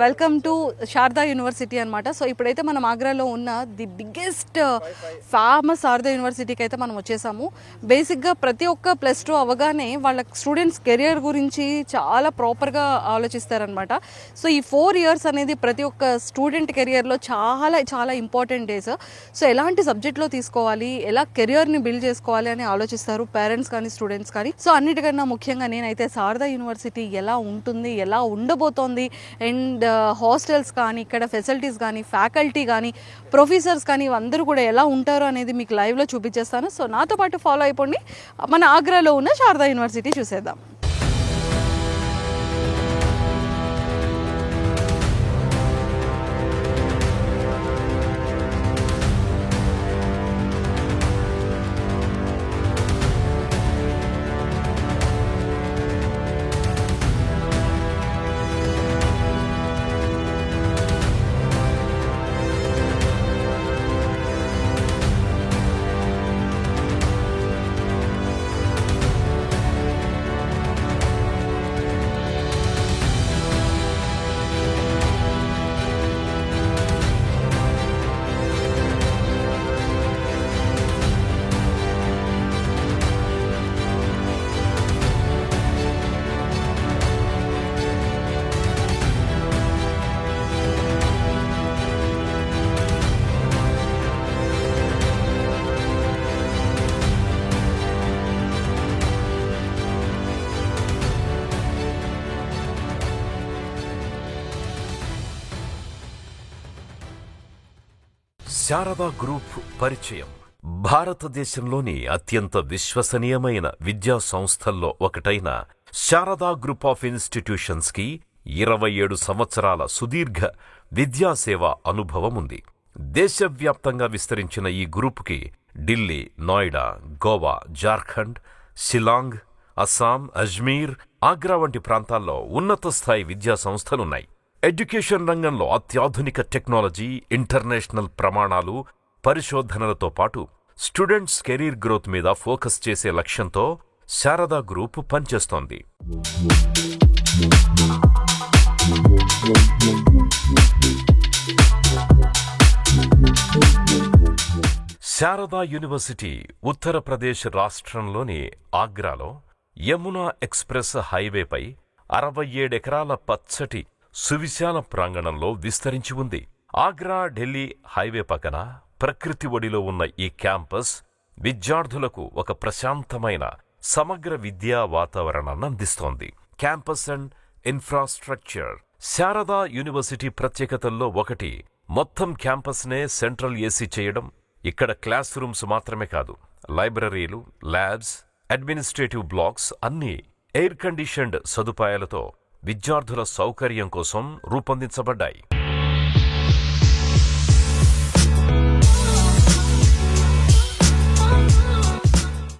Welcome to Sharada university అనమాట so ఇప్పుడైతే మనం ఆగ్రాలో ఉన్న the biggest uh, famous Sharada యూనివర్సిటీకి అయితే మనం వచ్చేసాము. బేసిక్గా ప్రతి ఒక్క ప్లస్ టూ అవగానే వాళ్ళ స్టూడెంట్స్ కెరియర్ గురించి చాలా ప్రాపర్గా ఆలోచిస్తారనమాట సో ఈ ఫోర్ ఇయర్స్ అనేది ప్రతి ఒక్క స్టూడెంట్ కెరియర్లో చాలా చాలా ఇంపార్టెంట్ డేస్ సో ఎలాంటి సబ్జెక్ట్లో తీసుకోవాలి ఎలా కెరియర్ని బిల్డ్ చేసుకోవాలి అని ఆలోచిస్తారు పేరెంట్స్ కానీ స్టూడెంట్స్ కానీ. సో అన్నిటికన్నా ముఖ్యంగా నేనైతే శారదా యూనివర్సిటీ ఎలా ఉంటుంది ఎలా ఉండబోతోంది అండ్ హాస్టల్స్ కానీ ఇక్కడ ఫెసిలిటీస్ కానీ ఫ్యాకల్టీ కానీ ప్రొఫెసర్స్ కానీ అందరూ కూడా ఎలా ఉంటారు అనేది మీకు లైవ్లో చూపించేస్తాను. సో నాతో పాటు ఫాలో అయిపోండి. మన ఆగ్రాలో ఉన్న శారదా యూనివర్సిటీ చూసేద్దాం. శారదా గ్రూప్ పరిచయం. భారతదేశంలోని అత్యంత విశ్వసనీయమైన విద్యా సంస్థల్లో ఒకటైన శారదా గ్రూప్ ఆఫ్ ఇన్స్టిట్యూషన్స్కి ఇరవై ఏడు సంవత్సరాల సుదీర్ఘ విద్యాసేవ అనుభవం ఉంది. దేశవ్యాప్తంగా విస్తరించిన ఈ గ్రూపుకి ఢిల్లీ నోయిడా గోవా జార్ఖండ్ షిలాంగ్ అస్సాం అజ్మీర్ ఆగ్రా వంటి ప్రాంతాల్లో ఉన్నత స్థాయి విద్యా సంస్థలున్నాయి. ఎడ్యుకేషన్ రంగంలో అత్యాధునిక టెక్నాలజీ ఇంటర్నేషనల్ ప్రమాణాలు పరిశోధనలతో పాటు స్టూడెంట్స్ కెరీర్ గ్రోత్ మీద ఫోకస్ చేసే లక్ష్యంతో శారదా గ్రూప్ పనిచేస్తోంది. శారదా యూనివర్సిటీ ఉత్తరప్రదేశ్ రాష్ట్రంలోని ఆగ్రాలో యమునా ఎక్స్ప్రెస్ హైవేపై అరవై ఏడెకరాల పచ్చటి సువిశాల ప్రాంగణంలో విస్తరించి ఉంది. ఆగ్రా ఢిల్లీ హైవే పక్కన ప్రకృతి ఒడిలో ఉన్న ఈ క్యాంపస్ విద్యార్థులకు ఒక ప్రశాంతమైన సమగ్ర విద్యా వాతావరణాన్ని అందిస్తోంది. Campus and infrastructure Sharada university ప్రత్యేకతల్లో ఒకటి. మొత్తం క్యాంపస్నే సెంట్రల్ ఏసీ చేయడం ఇక్కడ క్లాస్ రూమ్స్ మాత్రమే కాదు. లైబ్రరీలు ల్యాబ్స్ అడ్మినిస్ట్రేటివ్ బ్లాక్స్ అన్నీ ఎయిర్ కండిషన్డ్ సదుపాయాలతో విద్యార్థుల సౌకర్యం కోసం రూపొందించబడ్డాయి.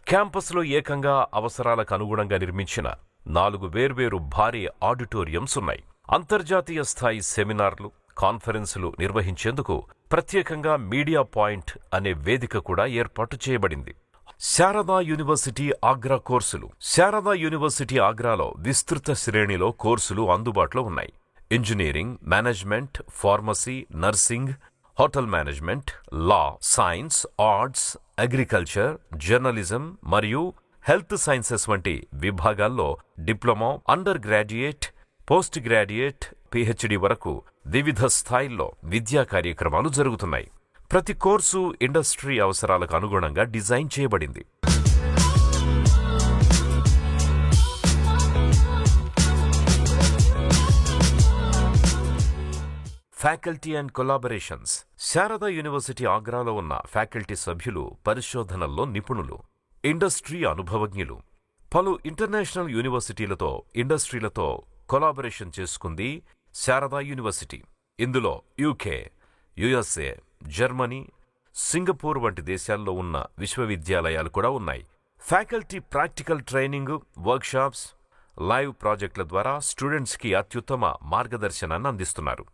క్యాంపస్లో ఏకంగా అవసరాలకు అనుగుణంగా నిర్మించిన నాలుగు వేర్వేరు భారీ ఆడిటోరియంస్ ఉన్నాయి. అంతర్జాతీయ స్థాయి సెమినార్లు కాన్ఫరెన్సులు నిర్వహించేందుకు ప్రత్యేకంగా మీడియా పాయింట్ అనే వేదిక కూడా ఏర్పాటు చేయబడింది. శారదా యూనివర్సిటీ ఆగ్రా కోర్సులు. శారదా యూనివర్సిటీ ఆగ్రాలో విస్తృత శ్రేణిలో కోర్సులు అందుబాటులో ఉన్నాయి. Engineering management pharmacy nursing hotel management law science arts agriculture journalism మరియు హెల్త్ సైన్సెస్ వంటి విభాగాల్లో diploma under graduate post graduate PhD వరకు వివిధ స్థాయిల్లో విద్యా కార్యక్రమాలు జరుగుతున్నాయి. ప్రతి కోర్సు ఇండస్ట్రీ అవసరాలకు అనుగుణంగా డిజైన్ చేయబడింది. Faculty and collaborations. Sharada university ఆగ్రాలో ఉన్న ఫ్యాకల్టీ సభ్యులు పరిశోధనల్లో నిపుణులు ఇండస్ట్రీ అనుభవజ్ఞులు. పలు ఇంటర్నేషనల్ యూనివర్సిటీలతో ఇండస్ట్రీలతో కొలాబరేషన్ చేసుకుంది శారదా యూనివర్సిటీ. ఇందులో యూకే యుఎస్ఏ జర్మనీ సింగపూర్ వంటి దేశాల్లో ఉన్న విశ్వవిద్యాలయాలు కూడా ఉన్నాయి. Faculty practical training workshops live ప్రాజెక్టుల ద్వారా స్టూడెంట్స్కి అత్యుత్తమ మార్గదర్శనాన్ని అందిస్తున్నారు.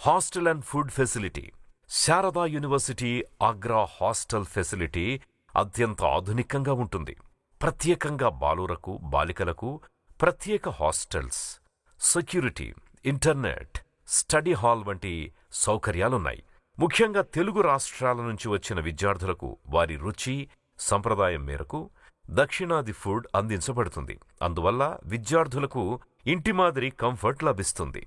Hostel and food facility. Sharada university Agra hostel facility అత్యంత ఆధునికంగా ఉంటుంది. ప్రత్యేకంగా బాలురకు బాలికలకు ప్రత్యేక hostels security internet study hall వంటి సౌకర్యాలున్నాయి. ముఖ్యంగా తెలుగు రాష్ట్రాల నుంచి వచ్చిన విద్యార్థులకు వారి రుచి సంప్రదాయం మేరకు దక్షిణాది ఫుడ్ అందించబడుతుంది. అందువల్ల విద్యార్థులకు ఇంటి మాదిరి కంఫర్ట్ లభిస్తుంది.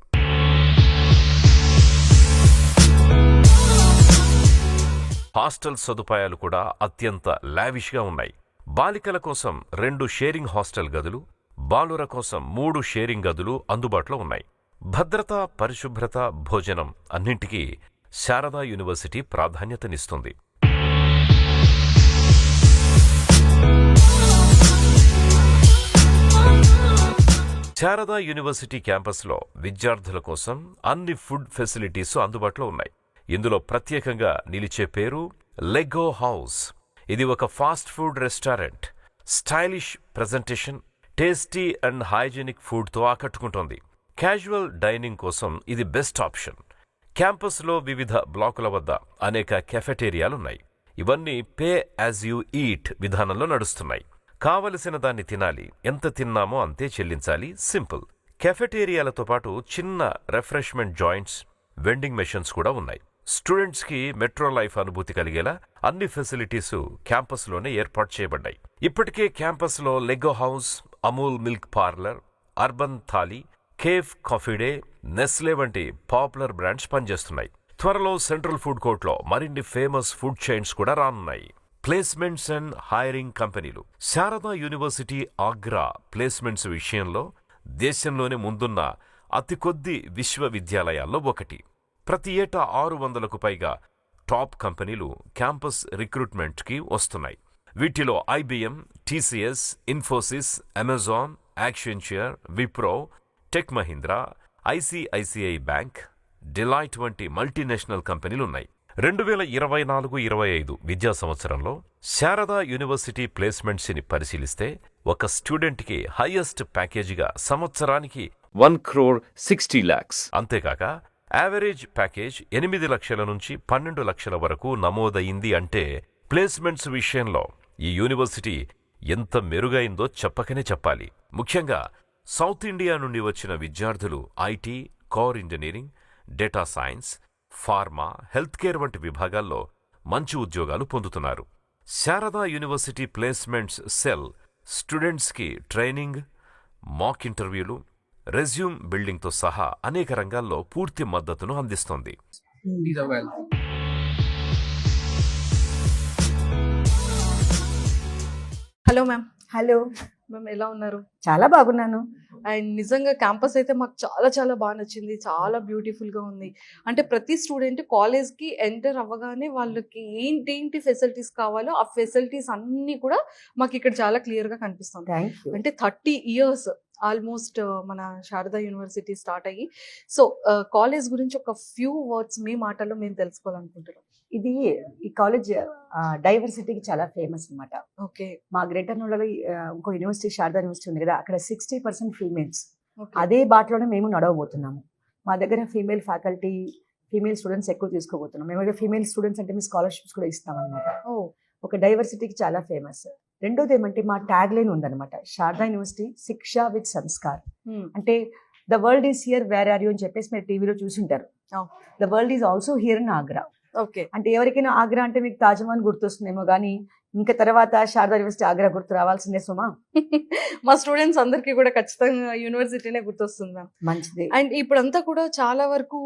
హాస్టల్ సదుపాయాలు కూడా అత్యంత లావిష్గా ఉన్నాయి. బాలికల కోసం రెండు షేరింగ్ హాస్టల్ గదులు బాలుర కోసం మూడు షేరింగ్ గదులు అందుబాటులో ఉన్నాయి. భద్రత పరిశుభ్రత భోజనం అన్నింటికీ శారదా యూనివర్సిటీ ప్రాధాన్యతనిస్తుంది. శారదా యూనివర్సిటీ క్యాంపస్లో విద్యార్థుల కోసం అన్ని ఫుడ్ ఫెసిలిటీస్ అందుబాటులో ఉన్నాయి. ఇందులో ప్రత్యేకంగా నిలిచే పేరు లెగో హౌస్. ఇది ఒక fast food restaurant. Stylish presentation tasty and hygienic ఫుడ్తో ఆకట్టుకుంటోంది. క్యాజువల్ డైనింగ్ కోసం ఇది బెస్ట్ ఆప్షన్. క్యాంపస్లో వివిధ బ్లాకుల వద్ద అనేక కెఫెటేరియాలున్నాయి. ఇవన్నీ పే యాజ్ యూ ఈట్ విధానంలో నడుస్తున్నాయి. కావలసిన దాన్ని తినాలి ఎంత తిన్నామో అంతే చెల్లించాలి సింపుల్. కెఫెటేరియాలతో పాటు చిన్న రిఫ్రెష్మెంట్ జాయింట్స్ వెండింగ్ మెషిన్స్ కూడా ఉన్నాయి. స్టూడెంట్స్కి మెట్రో లైఫ్ అనుభూతి కలిగేలా అన్ని ఫెసిలిటీసు క్యాంపస్లోనే ఏర్పాటు చేయబడ్డాయి. ఇప్పటికే క్యాంపస్లో Lego house Amul milk parlour urban thali cafe coffee day Nestle వంటి పాపులర్ బ్రాండ్స్ పనిచేస్తున్నాయి. త్వరలో సెంట్రల్ ఫుడ్ కోర్ట్లో మరిన్ని ఫేమస్ ఫుడ్ చైన్స్ కూడా రానున్నాయి. ప్లేస్మెంట్స్ అండ్ హైరింగ్ కంపెనీలు. శారదా యూనివర్సిటీ ఆగ్రా ప్లేస్మెంట్స్ విషయంలో దేశంలోనే ముందున్న అతి కొద్ది విశ్వవిద్యాలయాల్లో ఒకటి. ప్రతి ఏటా ఆరు వందలకు పైగా టాప్ కంపెనీలు క్యాంపస్ రిక్రూట్మెంట్కి వస్తున్నాయి. వీటిలో IBM TCS Infosys Amazon Accenture Wipro tech Mahindra ICICI bank Deloitte వంటి మల్టీనేషనల్ కంపెనీలున్నాయి. రెండు వేల ఇరవై నాలుగు ఇరవై ఐదు విద్యా సంవత్సరంలో శారదా యూనివర్సిటీ ప్లేస్మెంట్స్ని పరిశీలిస్తే ఒక స్టూడెంట్కి హైయెస్ట్ ప్యాకేజీగా సంవత్సరానికి వన్ క్రోర్ సిక్స్టీ ల్యాక్స్ అంతేకాక యావరేజ్ ప్యాకేజ్ ఎనిమిది లక్షల నుంచి పన్నెండు లక్షల వరకు నమోదయింది అంటే ప్లేస్మెంట్స్ విషయంలో ఈ యూనివర్సిటీ ఎంత మెరుగైందో చెప్పకనే చెప్పాలి. ముఖ్యంగా సౌత్ ఇండియా నుండి వచ్చిన విద్యార్థులు IT core engineering data science pharma healthcare వంటి విభాగాల్లో మంచి ఉద్యోగాలు పొందుతున్నారు. శారదా యూనివర్సిటీ ప్లేస్మెంట్స్ సెల్ స్టూడెంట్స్కి ట్రైనింగ్ మాక్ ఇంటర్వ్యూలు రెజ్యూమ్ బిల్డింగ్తో సహా అనేక రంగాల్లో పూర్తి మద్దతును అందిస్తోంది. Hello ma'am. హలో. మ్యామ్ ఎలా ఉన్నారు? చాలా బాగున్నాను. అండ్ నిజంగా క్యాంపస్ అయితే మాకు చాలా చాలా బాగా నచ్చింది. చాలా బ్యూటిఫుల్గా ఉంది. అంటే ప్రతి స్టూడెంట్ కాలేజ్కి ఎంటర్ అవ్వగానే వాళ్ళకి ఏంటేంటి ఫెసిలిటీస్ కావాలో ఆ ఫెసిలిటీస్ అన్ని కూడా మాకు ఇక్కడ చాలా క్లియర్గా కనిపిస్తుంది అంటే థర్టీ ఇయర్స్ ఆల్మోస్ట్ మన శారదా యూనివర్సిటీ స్టార్ట్ అయ్యి. సో కాలేజ్ గురించి ఒక ఫ్యూ వర్డ్స్ మీ మాటల్లో మేము తెలుసుకోవాలనుకుంటున్నాం. ఇది ఈ కాలేజ్ డైవర్సిటీకి చాలా ఫేమస్ అన్నమాట. ఓకే. మా గ్రేటర్ నోడలో ఇంకో యూనివర్సిటీ శారదా యూనివర్సిటీ ఉంది కదా అక్కడ సిక్స్టీ పర్సెంట్ ఫీమేల్స్ అదే బాటలోనే మేము నడవబోతున్నాము. మా దగ్గర ఫీమేల్ ఫ్యాకల్టీ ఫీమేల్ స్టూడెంట్స్ ఎక్కువ తీసుకోబోతున్నాం. మేము ఫీమేల్ స్టూడెంట్స్ అంటే మీ స్కాలర్షిప్స్ కూడా ఇస్తాం అనమాట ఒక డైవర్సిటీకి చాలా ఫేమస్ రెండోది ఏమంటే మా ట్యాగ్ లైన్ ఉందన్నమాట. శారదా యూనివర్సిటీ శిక్ష విత్ సంస్కార్. అంటే the world is here where are you అని చెప్పేసి మీరు టీవీలో చూసుంటారు. The world is also here in Agra okay. అంటే ఎవరికైనా ఆగ్రా అంటే మీకు తాజ్మహల్ గుర్తొస్తుందేమో కానీ ఇంకా తర్వాత శారదా యూనివర్సిటీ ఆగ్రా గుర్తు రావాల్సిందే సుమా. మా స్టూడెంట్స్ అందరికీ కూడా ఖచ్చితంగా యూనివర్సిటీనే గుర్తొస్తుంది మ్యామ్. మంచిది. అండ్ ఇప్పుడంతా కూడా చాలా వరకు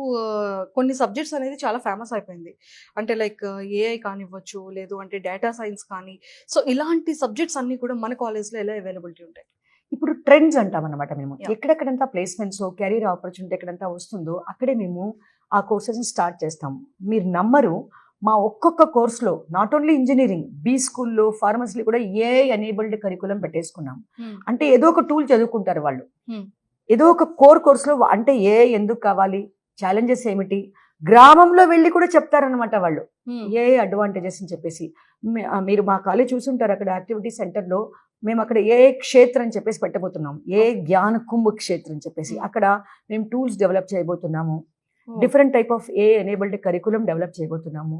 కొన్ని సబ్జెక్ట్స్ అనేది చాలా ఫేమస్ అయిపోయింది. అంటే లైక్ ఏఐ కానివ్వచ్చు లేదు అంటే డేటా సైన్స్ కానీ సో ఇలాంటి సబ్జెక్ట్స్ అన్ని కూడా మన కాలేజ్లో ఎలా అవైలబిలిటీ ఉంటాయి? ఇప్పుడు ట్రెండ్స్ అంటాం అనమాట మేము. ఎక్కడెక్కడంతా ప్లేస్మెంట్స్ కెరీర్ ఆపర్చునిటీ ఎక్కడంతా వస్తుందో అక్కడే మేము ఆ కోర్సెస్ స్టార్ట్ చేస్తాము మీరు నమ్మరు మా ఒక్కొక్క కోర్సులో నాట్ ఓన్లీ ఇంజనీరింగ్ బీ స్కూల్లో ఫార్మసీలో కూడా ఏ ఎనేబుల్డ్ కరికులం పెట్టేసుకున్నాం. అంటే ఏదో ఒక టూల్ చదువుకుంటారు వాళ్ళు. Hmm. ఏదో ఒక కోర్ కోర్సులో అంటే ఏ ఎందుకు కావాలి ఛాలెంజెస్ ఏమిటి గ్రామంలో వెళ్ళి కూడా చెప్తారనమాట వాళ్ళు. ఏ అడ్వాంటేజెస్ అని చెప్పేసి. మీరు మా కాలేజ్ చూసుంటారు అక్కడ యాక్టివిటీ సెంటర్లో మేము అక్కడ ఏ క్షేత్రం అని చెప్పేసి పెట్టబోతున్నాం. ఏ జ్ఞాన కుంభ క్షేత్రం అని చెప్పేసి. Hmm. అక్కడ మేము టూల్స్ డెవలప్ చేయబోతున్నాము. Different type of AI enabled curriculum develop చేయబోతున్నాము.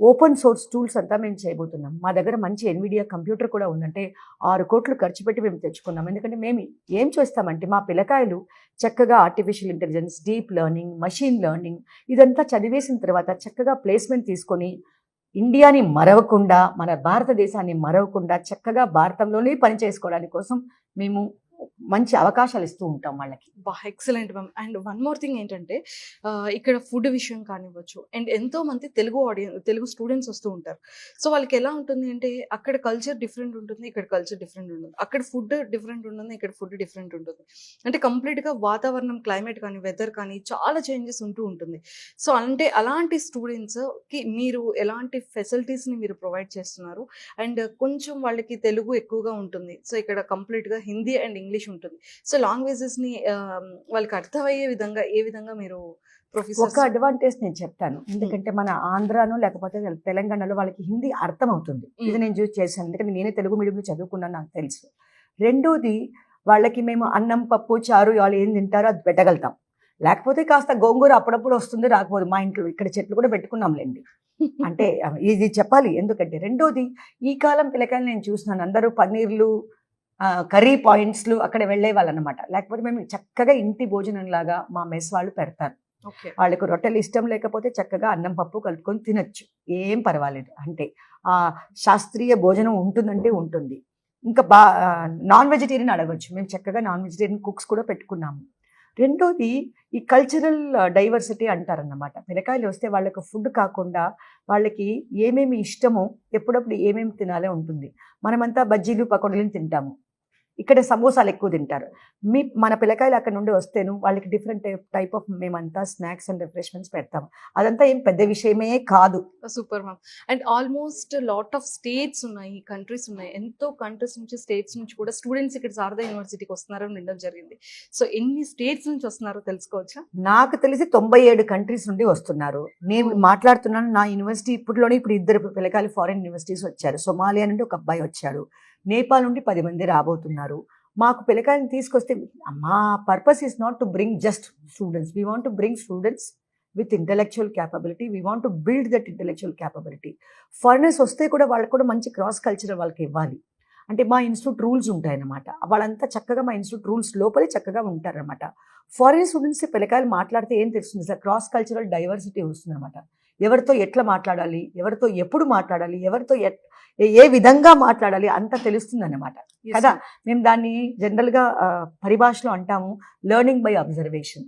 ఓపెన్ సోర్స్ టూల్స్ అంతా మేము చేయబోతున్నాం. మా దగ్గర మంచి ఎన్విడియా కంప్యూటర్ కూడా ఉందంటే ఆరు కోట్లు ఖర్చు పెట్టి మేము తెచ్చుకున్నాం. ఎందుకంటే మేము ఏం చేస్తామంటే మా పిల్లకాయలు చక్కగా artificial intelligence deep learning machine learning ఇదంతా చదివేసిన తర్వాత చక్కగా ప్లేస్మెంట్ తీసుకొని ఇండియాని మరవకుండా మన భారతదేశాన్ని మరవకుండా చక్కగా భారతంలోనే పని చేసుకోవడానికి కోసం మేము మంచి అవకాశాలు ఇస్తూ ఉంటాం వాళ్ళకి. Excellent ma'am. And one more thing ఏంటంటే ఇక్కడ ఫుడ్ విషయం కానివ్వచ్చు అండ్ ఎంతో మంది తెలుగు ఆడియన్స్ తెలుగు స్టూడెంట్స్ వస్తూ ఉంటారు. సో వాళ్ళకి ఎలా ఉంటుంది అంటే అక్కడ కల్చర్ డిఫరెంట్ ఉంటుంది ఇక్కడ కల్చర్ డిఫరెంట్ ఉంటుంది. అక్కడ ఫుడ్ డిఫరెంట్ ఉంటుంది ఇక్కడ ఫుడ్ డిఫరెంట్ ఉంటుంది. అంటే కంప్లీట్గా వాతావరణం క్లైమేట్ కానీ వెదర్ కానీ చాలా చేంజెస్ ఉంటూ ఉంటుంది. సో అంటే అలాంటి స్టూడెంట్స్కి మీరు ఎలాంటి ఫెసిలిటీస్ని మీరు ప్రొవైడ్ చేస్తున్నారు? అండ్ కొంచెం వాళ్ళకి తెలుగు ఎక్కువగా ఉంటుంది. సో ఇక్కడ కంప్లీట్గా హిందీ అండ్ ఇంగ్లీష్ ఉంటుంది. సో లాంగ్వేజెస్ని వాళ్ళకి అర్థమయ్యే విధంగా ఏ విధంగా మీరు ఒక అడ్వాంటేజ్ నేను చెప్తాను. ఎందుకంటే మన ఆంధ్రాను లేకపోతే తెలంగాణలో వాళ్ళకి హిందీ అర్థం అవుతుంది ఇది నేను చూసి చేశాను. ఎందుకంటే నేనే తెలుగు మీడియంలో చదువుకున్నాను నాకు తెలుసు. రెండోది వాళ్ళకి మేము అన్నం పప్పు చారు వాళ్ళు ఏం తింటారో అది పెట్టగలుగుతాం. లేకపోతే కాస్త గోంగూర అప్పుడప్పుడు వస్తుంది రాకపోదు. మా ఇంట్లో ఇక్కడ చెట్లు కూడా పెట్టుకున్నాంలేండి. అంటే ఇది చెప్పాలి. ఎందుకంటే రెండోది ఈ కాలం పిల్లకాయలు నేను చూస్తున్నాను అందరూ పన్నీర్లు కర్రీ పాయింట్స్లు అక్కడ వెళ్ళే వాళ్ళు అనమాట లేకపోతే మేము చక్కగా ఇంటి భోజనం లాగా మా మెస్ వాళ్ళు పెడతారు. వాళ్ళకు రొట్టెలు ఇష్టం లేకపోతే చక్కగా అన్నం పప్పు కలుపుకొని తినొచ్చు. ఏం పర్వాలేదు. అంటే ఆ శాస్త్రీయ భోజనం ఉంటుందంటే ఉంటుంది. ఇంకా బా నాన్ వెజిటేరియన్ అడగొచ్చు. మేము చక్కగా నాన్ వెజిటేరియన్ కుక్స్ కూడా పెట్టుకున్నాము. రెండోది ఈ కల్చరల్ డైవర్సిటీ అంటారన్నమాట. పిల్లకాయలు వస్తే వాళ్ళకి ఫుడ్ కాకుండా వాళ్ళకి ఏమేమి ఇష్టమో ఎప్పుడప్పుడు ఏమేమి తినాలో ఉంటుంది. మనమంతా బజ్జీలు పకోడీలు తింటాము. ఇక్కడ సమోసాలు ఎక్కువ తింటారు. మీ మన పిల్లకాయలు అక్కడ నుండి వస్తేను వాళ్ళకి డిఫరెంట్ టైప్ ఆఫ్ మేమంతా స్నాక్స్ అండ్ రిఫ్రెష్మెంట్స్ పెడతాము అదంతా ఏం పెద్ద విషయమే కాదు. Super ma'am. And almost lot of states ఉన్నాయి కంట్రీస్ ఉన్నాయి. ఎంతో కంట్రీస్ నుంచి స్టేట్స్ నుంచి కూడా స్టూడెంట్స్ ఇక్కడ శారదా యూనివర్సిటీకి వస్తున్నారని వినడం జరిగింది. సో ఎన్ని స్టేట్స్ నుంచి వస్తున్నారో తెలుసుకోవచ్చా? నాకు తెలిసి తొంభై ఏడు కంట్రీస్ నుండి వస్తున్నారు. నేను మాట్లాడుతున్నాను నా యూనివర్సిటీ ఇప్పుడులోనే ఇప్పుడు ఇద్దరు పిల్లకాయలు ఫారిన్ యూనివర్సిటీస్ వచ్చారు. సొమాలియా నుండి ఒక అబ్బాయి వచ్చాడు. నేపాల్ నుండి పది మంది రాబోతున్నారు. మాకు పిల్లకాయని తీసుకొస్తే మా purpose is not to bring just students. We want to bring students with intellectual capability we want to build that intellectual capability foreigners వస్తే కూడా వాళ్ళకి కూడా మంచి క్రాస్ కల్చర్ వాళ్ళకి ఇవ్వాలి. అంటే మా ఇన్స్టిట్యూట్ రూల్స్ ఉంటాయన్నమాట. వాళ్ళంతా చక్కగా మా ఇన్స్టిట్యూట్ రూల్స్ లోపలే చక్కగా ఉంటారన్నమాట. ఫారిన్ స్టూడెంట్స్ పిల్లకాయలు మాట్లాడితే ఏం తెలుస్తుంది సార్? క్రాస్ కల్చరల్ డైవర్సిటీ వస్తుందన్నమాట. ఎవరితో ఎట్లా మాట్లాడాలి? ఎవరితో ఎప్పుడు మాట్లాడాలి? ఎవరితో ఎట్ ఏ విధంగా మాట్లాడాలి అంతా తెలుస్తుంది అన్నమాట కదా? మేము దాన్ని జనరల్గా పరిభాషలో అంటాము learning by observation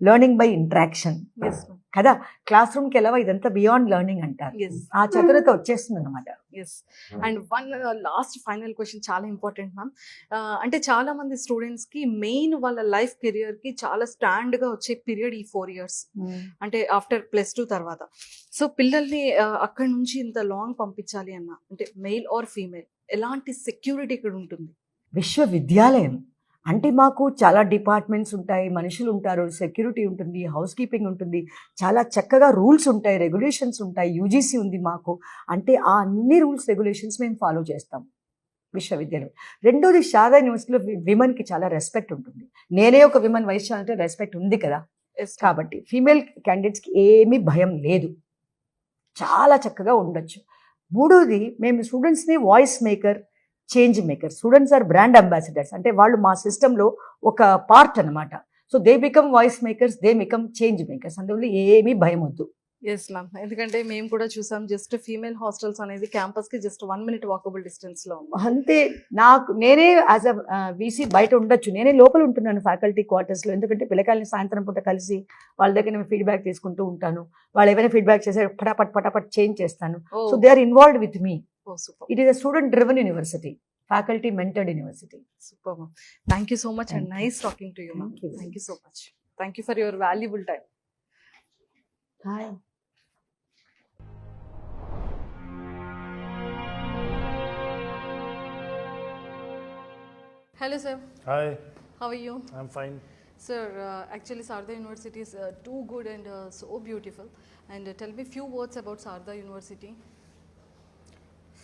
learning by interaction కదా? క్లాస్ రూమ్కి వెళ్ళవా ఇదంతా బియాండ్ లెర్నింగ్ అంటారు. ఆ చతురత వచ్చేస్తుంది అనమాట yes and one last final question చాలా ఇంపార్టెంట్ మ్యామ్ అంటే చాలా మంది స్టూడెంట్స్కి మెయిన్ వాళ్ళ లైఫ్ కెరియర్కి చాలా స్టాండ్గా వచ్చే పీరియడ్ ఈ ఫోర్ ఇయర్స్ అంటే ఆఫ్టర్ ప్లస్ టూ తర్వాత. సో పిల్లల్ని uh, అక్కడ నుంచి ఇంత లాంగ్ పంపించాలి అన్న అంటే మెయిల్ ఆర్ ఫీమేల్ ఎలాంటి సెక్యూరిటీ ఇక్కడ ఉంటుంది? విశ్వవిద్యాలయం. అంటే మాకు చాలా డిపార్ట్మెంట్స్ ఉంటాయి మనుషులు ఉంటారు సెక్యూరిటీ ఉంటుంది హౌస్ కీపింగ్ ఉంటుంది చాలా చక్కగా రూల్స్ ఉంటాయి రెగ్యులేషన్స్ ఉంటాయి యూజీసీ ఉంది మాకు. అంటే ఆ అన్ని రూల్స్ రెగ్యులేషన్స్ మేము ఫాలో చేస్తాం విశ్వవిద్యాలయం. రెండోది శారదా యూనివర్సిటీలో విమెన్కి చాలా రెస్పెక్ట్ ఉంటుంది. నేనే ఒక విమెన్ వైస్ ఛాన్సలర్ రెస్పెక్ట్ ఉంది కదా. కాబట్టి ఫీమేల్ క్యాండిడేట్స్కి ఏమీ భయం లేదు. చాలా చక్కగా ఉండొచ్చు. మూడోది మేము స్టూడెంట్స్ని voice maker change maker students are brand ambassadors అంటే వాళ్ళు మా సిస్టంలో ఒక పార్ట్ అన్నమాట. So they become voice makers they become change makers అందువల్ల ఏమీ భయం వద్దు. ఎస్ మ్యామ్ ఎందుకంటే మేము కూడా చూసాం జస్ట్ ఫీమేల్ హాస్టల్స్ అనేది క్యాంపస్కి జస్ట్ వన్ మినిట్ వాకబుల్ డిస్టెన్స్లో అంతే. నాకు నేనే యాజ్ అ వీసీ బయట ఉండొచ్చు. నేనే లోపల ఉంటున్నాను ఫ్యాకల్టీ క్వార్టర్స్లో ఎందుకంటే పిల్లకాయలని సాయంత్రం పూట కలిసి వాళ్ళ దగ్గర నేను ఫీడ్బ్యాక్ తీసుకుంటూ ఉంటాను. వాళ్ళు ఏమైనా ఫీడ్బ్యాక్ చేస్తే పటాపట్ పటాపట్ చేంజ్ చేస్తాను. So they are involved with me Oh, super. It is a student driven university, faculty mentored university. Super. Thank you so much Thank and you. nice talking to you, ma'am. Thank you. Thank you so much. Thank you for your valuable time. Hi. Hello, sir. Hi, How are you? I'm fine. Sir, uh, actually Sarda University is uh, too good and uh, so beautiful. And uh, tell me few words about Sarda University.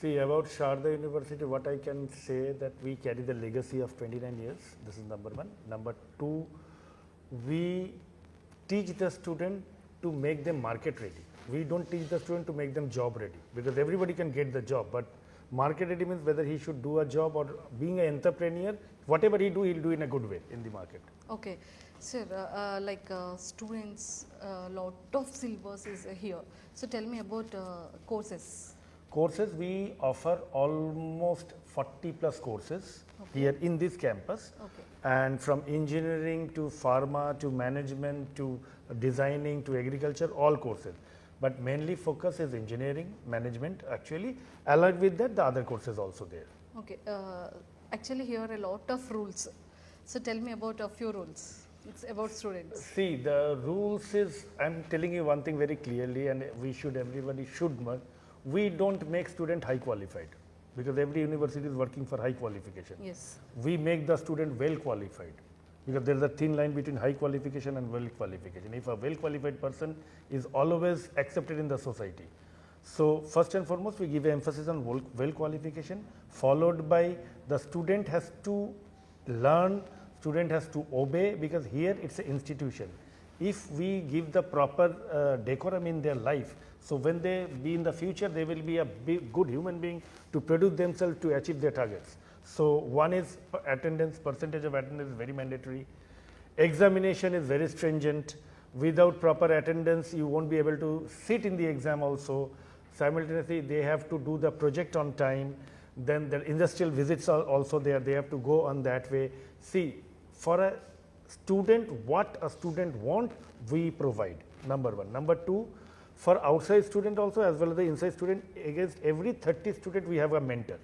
See, about Sharda University, what I can say that we carry the legacy of 29 years. This is number one. Number two, we teach the student to make them market ready. We don't teach the student to make them job ready because everybody can get the job, but market ready means whether he should do a job or being an entrepreneur, whatever he do, he'll do in a good way in the market. Okay, sir, uh, uh, like uh, students, uh, lot of syllabus is here. So tell me about uh, courses. Courses, we offer almost 40 plus courses here in this campus. Okay. And from engineering to pharma to management to designing to agriculture, all courses. But mainly focus is engineering, management actually. Allied with that, the other courses also there. Okay, uh, actually here a lot of rules. So tell me about a few rules. It's about students. See, the rules is, I'm telling you one thing very clearly and we should, everybody should know. We don't make student high qualified because every university is working for high qualification. Yes. we make the student well qualified because there is a thin line between high qualification and well qualification. If a well qualified person is always accepted in the society. So, first and foremost, we give emphasis on well, well qualification, followed by the student has to learn, student has to obey because here it's an institution. If we give the proper uh, decorum in their life, so when they be in the future, they will be a big, good human being to produce themselves to achieve their targets. So, one is attendance, percentage of attendance is very mandatory. Examination is very stringent. Without proper attendance, you won't be able to sit in the exam also. Simultaneously, they have to do the project on time. Then the industrial visits are also there. They have to go on that way. See, for a student, what a student want, we provide. Number one. Number two, for outside student also as well as the inside student, against every 30 student, we have a mentor.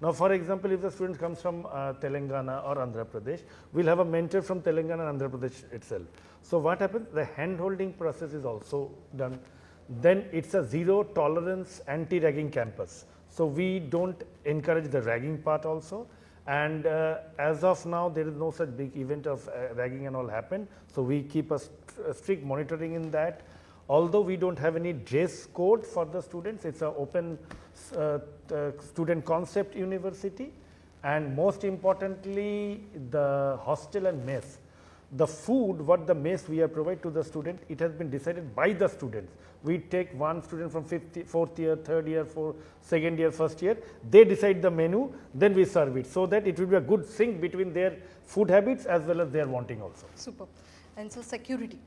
Now, for example, if the student comes from uh, Telangana or Andhra Pradesh, we'll have a mentor from Telangana and Andhra Pradesh itself. So, what happens? The hand holding process is also done. Then it's a zero tolerance anti ragging campus. So, we don't encourage the ragging part also. And uh, as of now, there is no such big event of uh, ragging and all happen. So, we keep a, st- a strict monitoring in that. Although we don't have any dress code for the students, it's an open uh, uh, student concept university. And most importantly, the hostel and mess. The food, what the mess we are provide to the student, it has been decided by the students. We take one student from fifth, fourth year, third year, for second year, first year. They decide the menu, then we serve it, so that it will be a good sync between their food habits as well as their wanting also. Super. And so security.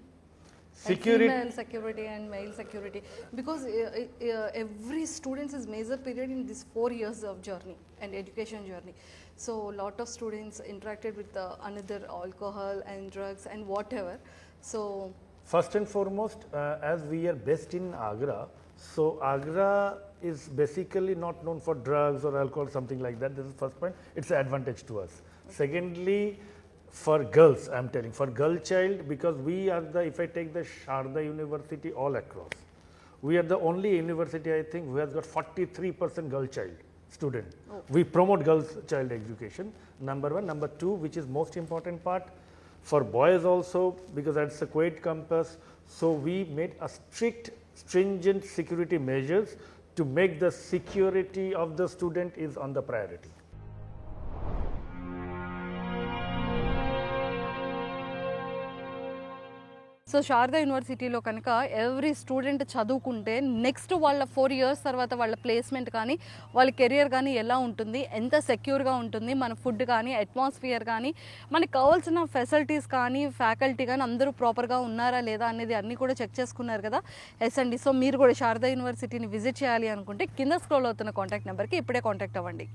Security. And female security and male security because uh, uh, every students is major period in this four years of journey and education journey so lot of students interacted with uh, another alcohol and drugs and whatever so First and foremost, uh, as we are based in Agra, so Agra is basically not known for drugs or alcohol, something like that. This is first point. It's an advantage to us. Secondly, for girls, I'm telling, for girl child, because we are the, if I take the Sharda University all across, we are the only university, I think, who has got 43% girl child student. Oh. We promote girls child education, number one. Number two, which is most important part, for boys also, because that's a Kuwait campus, so we made a strict, stringent security measures to make the security of the student is on the priority. So Sharda యూనివర్సిటీలో కనుక every student చదువుకుంటే next వాళ్ళ four years తర్వాత వాళ్ళ placement కానీ వాళ్ళ career కానీ ఎలా ఉంటుంది ఎంత సెక్యూర్గా ఉంటుంది మన ఫుడ్ కానీ అట్మాస్ఫియర్ కానీ మనకి కావాల్సిన ఫెసిలిటీస్ కానీ ఫ్యాకల్టీ కానీ అందరూ ప్రాపర్గా ఉన్నారా లేదా అనేది అన్నీ కూడా చెక్ చేసుకున్నారు కదా. ఎస్ అండి. సో మీరు కూడా శారదా యూనివర్సిటీని విజిట్ చేయాలి అనుకుంటే కింద స్క్రోల్ అవుతున్న కాంటాక్ట్ నెంబర్కి ఇప్పుడే కాంటాక్ట్ అవ్వండి.